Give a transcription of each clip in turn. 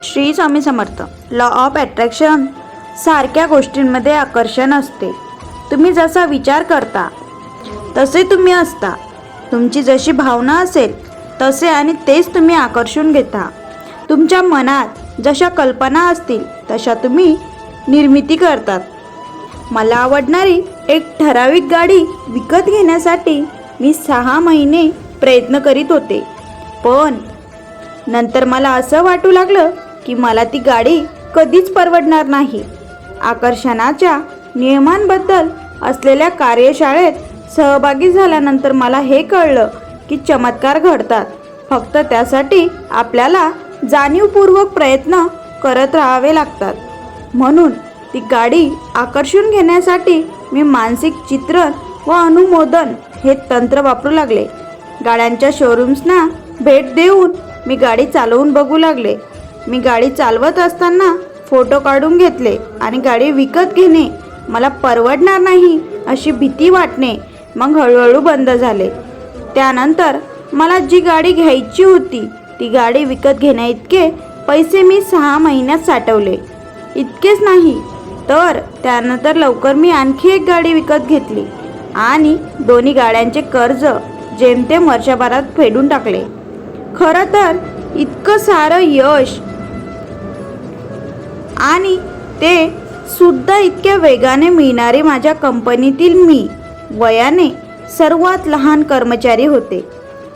Shri Swami Samarth. Law of attraction सारख्या गोष्टींमध्ये आकर्षण असते. तुम्ही जसा विचार करता तसे तुम्ही असता. तुमची जशी भावना असेल तसे आणि तेच तुम्ही आकर्षून घेता. तुमच्या मनात जशा कल्पना असतील तशा तुम्ही निर्मिती करतात. मला आवडणारी एक ठराविक गाडी विकत घेण्यासाठी मी सहा महिने प्रयत्न करीत होते. पण नंतर मला असं वाटू लागलं की मला ती गाडी कधीच परवडणार नाही. आकर्षणाच्या नियमांबद्दल असलेल्या कार्यशाळेत सहभागी झाल्यानंतर मला हे कळलं की चमत्कार घडतात. फक्त त्यासाठी आपल्याला जाणीवपूर्वक प्रयत्न करत राहावे लागतात. म्हणून ती गाडी आकर्षून घेण्यासाठी मी मानसिक चित्रण व अनुमोदन हे तंत्र वापरू लागले. गाड्यांच्या शोरूम्सना भेट देऊन मी गाडी चालवून बघू लागले. मी गाडी चालवत असताना फोटो काढून घेतले आणि गाडी विकत घेणे मला परवडणार नाही अशी भीती वाटणे मग हळूहळू बंद झाले. त्यानंतर मला जी गाडी घ्यायची होती ती गाडी विकत घेण्याइतके पैसे मी सहा महिन्यात साठवले. इतकेच नाही तर त्यानंतर लवकर मी आणखी एक गाडी विकत घेतली आणि दोन्ही गाड्यांचे कर्ज जेमतेम वर्षभरात फेडून टाकले. खरं तर इतकं सारं यश आणि ते सुद्धा इतक्या वेगाने मिळणारे माझ्या कंपनीतील मी वयाने सर्वात लहान कर्मचारी होते.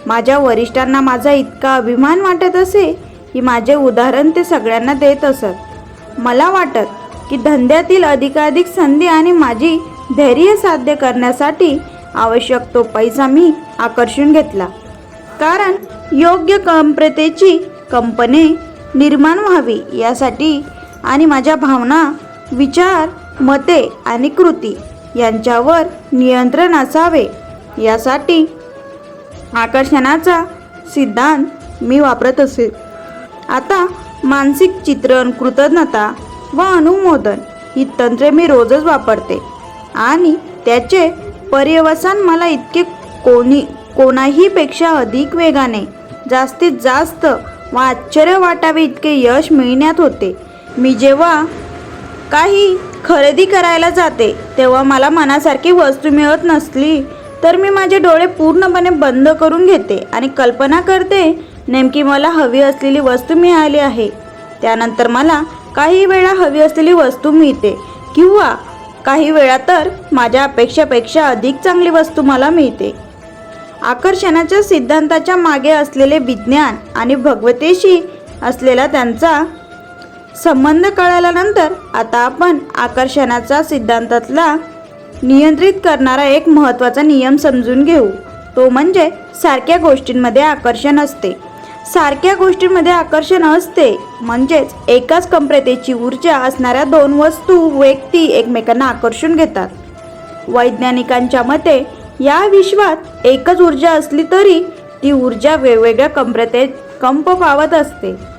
माझ्या वरिष्ठांना माझा इतका अभिमान वाटत असे की माझे उदाहरण ते सगळ्यांना देत असत. मला वाटत की धंद्यातील अधिकाधिक संधी आणि माझी धैर्य साध्य करण्यासाठी आवश्यक तो पैसा मी आकर्षून घेतला. कारण योग्य कंप्रतेची कंपनी निर्माण व्हावी यासाठी आणि माझ्या भावना विचार मते आणि कृती यांच्यावर नियंत्रण असावे. यासाठी आकर्षणाचा सिद्धांत मी वापरत असे. आता मानसिक चित्रण कृतज्ञता व अनुमोदन ही तंत्रे मी रोजच वापरते. आणि त्याचे पर्यवसान मला इतके कोणी कोणाहीपेक्षा अधिक वेगाने जास्तीत जास्त व आश्चर्य वाटावे इतके यश मिळण्यात होते. मी जेव्हा काही खरेदी करायला जाते तेव्हा मला मनासारखी वस्तू मिळत नसली तर मी माझे डोळे पूर्णपणे बंद करून घेते आणि कल्पना करते नेमकी मला हवी असलेली वस्तू मिळाली आहे. त्यानंतर मला काही वेळा हवी असलेली वस्तू मिळते किंवा काही वेळा तर माझ्या अपेक्षापेक्षा अधिक चांगली वस्तू मला मिळते. आकर्षणाच्या सिद्धांताच्या मागे असलेले विज्ञान आणि भगवतेशी असलेला त्यांचा संबंध कळाल्यानंतर आता आपण आकर्षणाचा सिद्धांतातला नियंत्रित करणारा एक महत्त्वाचा नियम समजून घेऊ. तो म्हणजे सारख्या गोष्टींमध्ये आकर्षण असते. सारख्या गोष्टींमध्ये आकर्षण असते म्हणजेच एकाच कंप्रेतेची ऊर्जा असणाऱ्या दोन वस्तू व्यक्ती एकमेकांना आकर्षून घेतात. वैज्ञानिकांच्या मते या विश्वात एकच ऊर्जा असली तरी ती ऊर्जा वेगवेगळ्या कंप्रतेत कंप पावत असते.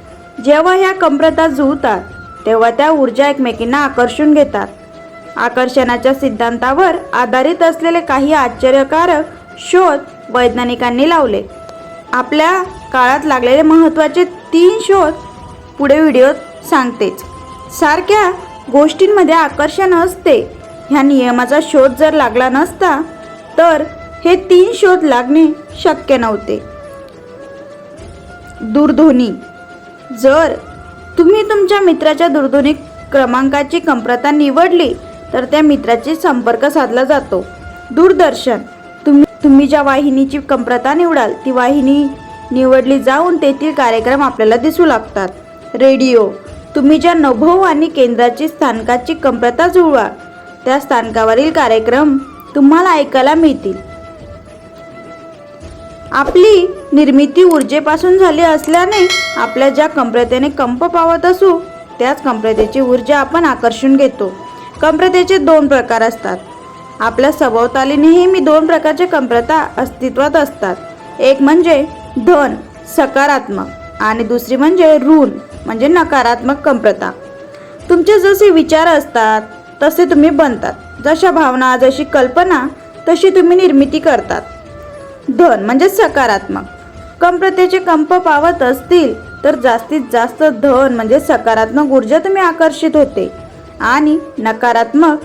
जेव्हा ह्या कमरता जुळतात तेव्हा त्या ऊर्जा एकमेकींना आकर्षून घेतात. आकर्षणाच्या सिद्धांतावर आधारित असलेले काही आश्चर्यकारक शोध वैज्ञानिकांनी लावले. आपल्या काळात लागलेले महत्त्वाचे तीन शोध पुढे व्हिडिओत सांगतेच. सारख्या गोष्टींमध्ये आकर्षण असते. ह्या नियमाचा शोध जर लागला नसता तर हे तीन शोध लागणे शक्य नव्हते. दूरध्वनी जर तुम्ही तुमच्या मित्राच्या दूरध्वनी क्रमांकाची कंप्रता निवडली तर त्या मित्राशी संपर्क साधला जातो. दूरदर्शन तुम्ही तुम्ही ज्या वाहिनीची कंप्रता निवडाल ती वाहिनी निवडली जाऊन तेथील कार्यक्रम आपल्याला दिसू लागतात. रेडिओ तुम्ही ज्या नभो आणि केंद्राची स्थानकाची कंप्रता जुळवा त्या स्थानकावरील कार्यक्रम तुम्हाला ऐकायला मिळतील. आपली निर्मिती ऊर्जेपासून झाली असल्याने आपल्या ज्या कंप्रतेने कंप पावत असू त्याच कंप्रतेची ऊर्जा आपण आकर्षून घेतो. कंप्रतेचे दोन प्रकार असतात. आपल्या सभोवताली नेहमी दोन प्रकारच्या कंप्रता अस्तित्वात असतात. एक म्हणजे धन सकारात्मक आणि दुसरी म्हणजे ऋण म्हणजे नकारात्मक कंप्रता तुमचे जसे विचार असतात तसे तुम्ही बनतात. जशा भावना जशी कल्पना तशी तुम्ही निर्मिती करतात. धन म्हणजे सकारात्मक. कंप्रतेचे कंप पावत असतील तर जास्तीत जास्त धन म्हणजे सकारात्मक ऊर्जा तुम्ही आकर्षित होते. आणि नकारात्मक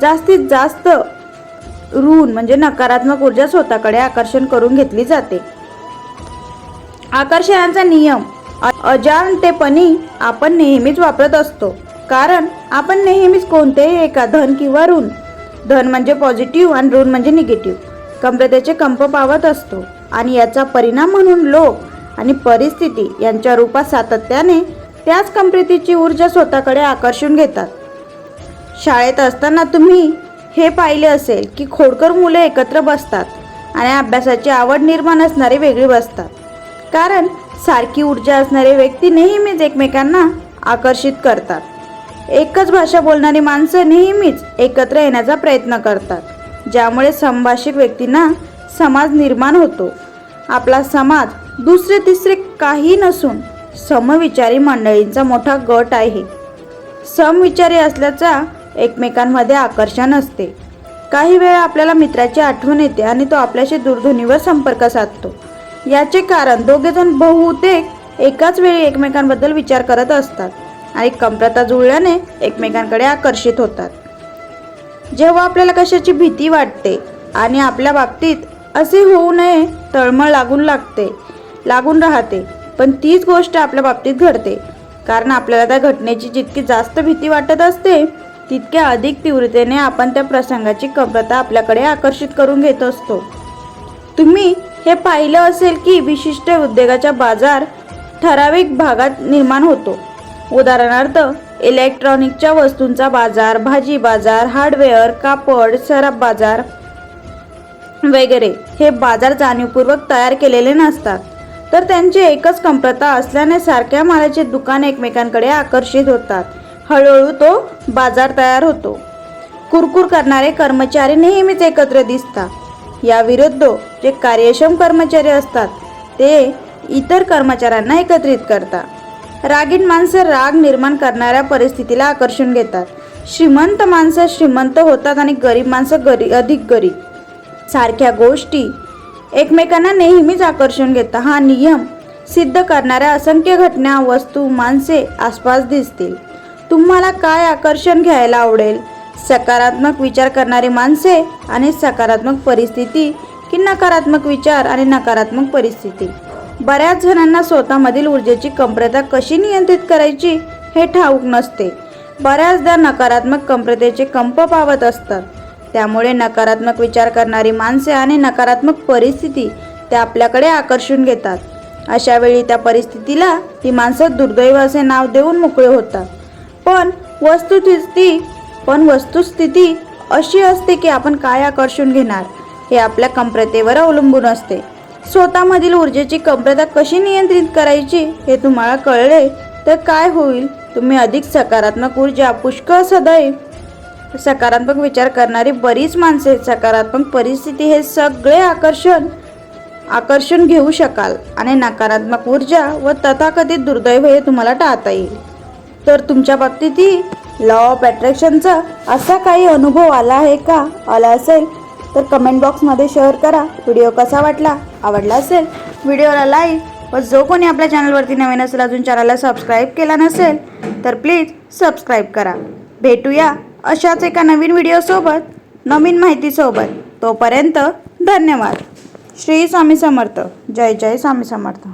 जास्तीत जास्त ऋण म्हणजे नकारात्मक ऊर्जा स्वतःकडे आकर्षण करून घेतली जाते. आकर्षणाचा नियम अजाणतेपणी आपण नेहमीच वापरत असतो. कारण आपण नेहमीच कोणतेही एका धन किंवा ऋण धन म्हणजे पॉझिटिव्ह आणि ऋण म्हणजे निगेटिव्ह. कमरेचे कंप पावत असतो आणि याचा परिणाम म्हणून लोक आणि परिस्थिती यांच्या रूपात सातत्याने त्याच कमरेतीची ऊर्जा स्वतःकडे आकर्षून घेतात. शाळेत असताना तुम्ही हे पाहिले असेल की खोडकर मुले एकत्र बसतात आणि अभ्यासाची आवड निर्माण असणारे वेगळी बसतात. कारण सारखी ऊर्जा असणारे व्यक्ती नेहमीच एकमेकांना आकर्षित करतात. एकच भाषा बोलणारी माणसं नेहमीच एकत्र येण्याचा प्रयत्न करतात. ज्यामुळे संभाषिक व्यक्तींना समाज निर्माण होतो. आपला समाज दुसरे तिसरे काही नसून समविचारी मंडळींचा मोठा गट आहे. समविचारी असल्याचा एकमेकांमध्ये आकर्षण असते. काही वेळा आपल्याला मित्राची आठवण येते आणि तो आपल्याशी दूरध्वनीवर संपर्क साधतो. याचे कारण दोघेजण बहुतेक एकाच वेळी एकमेकांबद्दल विचार करत असतात आणि कमतरता जुळल्याने एकमेकांकडे आकर्षित होतात. जेव्हा आपल्याला कशाची भीती वाटते आणि आपल्या बाबतीत असे होऊ नये तळमळ लागून लागते लागून राहते. पण तीच गोष्ट आपल्या बाबतीत घडते. कारण आपल्याला त्या घटनेची जितकी जास्त भीती वाटत असते तितक्या अधिक तीव्रतेने आपण त्या प्रसंगाची कमतरता आपल्याकडे आकर्षित करून घेत असतो. तुम्ही हे पाहिलं असेल की विशिष्ट उद्योगाचा बाजार ठराविक भागात निर्माण होतो. उदाहरणार्थ इलेक्ट्रॉनिकच्या वस्तूंचा बाजार भाजी बाजार हार्डवेअर कापड सराफ बाजार वगैरे हे बाजार जाणीवपूर्वक तयार केलेले नसतात. तर त्यांची एकच कमतरता असल्याने सारख्या मालाचे दुकान एकमेकांकडे आकर्षित होतात. हळूहळू तो बाजार तयार होतो. कुरकुर करणारे कर्मचारी नेहमीच एकत्र दिसतात. या विरुद्ध जे कार्यक्षम कर्मचारी असतात ते इतर कर्मचाऱ्यांना एकत्रित करतात. रागीण माणसं राग निर्माण करणाऱ्या परिस्थितीला आकर्षून घेतात. श्रीमंत माणसं श्रीमंत होतात आणि गरीब माणसं गरी अधिक गरीब. सारख्या गोष्टी एकमेकांना नेहमीच आकर्षून घेतात. हा नियम सिद्ध करणाऱ्या असंख्य घटना वस्तू माणसे आसपास दिसतील. तुम्हाला काय आकर्षण घ्यायला आवडेल? सकारात्मक विचार करणारी माणसे आणि सकारात्मक परिस्थिती की नकारात्मक विचार आणि नकारात्मक परिस्थिती? बऱ्याच जणांना स्वतःमधील ऊर्जेची कमतरता कशी नियंत्रित करायची हे ठाऊक नसते. बऱ्याचदा नकारात्मक कमतरतेचे कंप पावत असतात. त्यामुळे नकारात्मक विचार करणारी माणसे आणि नकारात्मक परिस्थिती त्या आपल्याकडे आकर्षून घेतात. अशा वेळी त्या परिस्थितीला ती माणसं दुर्दैव असे नाव देऊन मोकळे होतात. पण वस्तुस्थिती पण वस्तुस्थिती अशी असते की आपण काय आकर्षून घेणार हे आपल्या कमतरतेवर अवलंबून असते. स्वतःमधील ऊर्जेची कमतरता कशी नियंत्रित करायची हे तुम्हाला कळले तर काय होईल? तुम्ही अधिक सकारात्मक ऊर्जा पुष्कळ सदैव सकारात्मक विचार करणारी बरीच माणसे सकारात्मक परिस्थिती हे सगळे आकर्षण आकर्षण घेऊ शकाल आणि नकारात्मक ऊर्जा व तथाकथित दुर्दैव हे तुम्हाला टाळता येईल. तर तुमच्या बाबतीतही लॉ ऑफ अट्रॅक्शनचा असा काही अनुभव आला आहे का? आला असेल तर कमेंट बॉक्समध्ये शेअर करा. व्हिडिओ कसा वाटला? आवडला असेल? व्हिडिओला लाईक व जो कोणी आपल्या चॅनलवरती नवीन असेल अजून चॅनलला सबस्क्राईब केला नसेल तर प्लीज सबस्क्राईब करा. भेटूया अशाच एका नवीन व्हिडिओसोबत नवीन माहितीसोबत तोपर्यंत धन्यवाद. श्री स्वामी समर्थ. जय जय स्वामी समर्थ.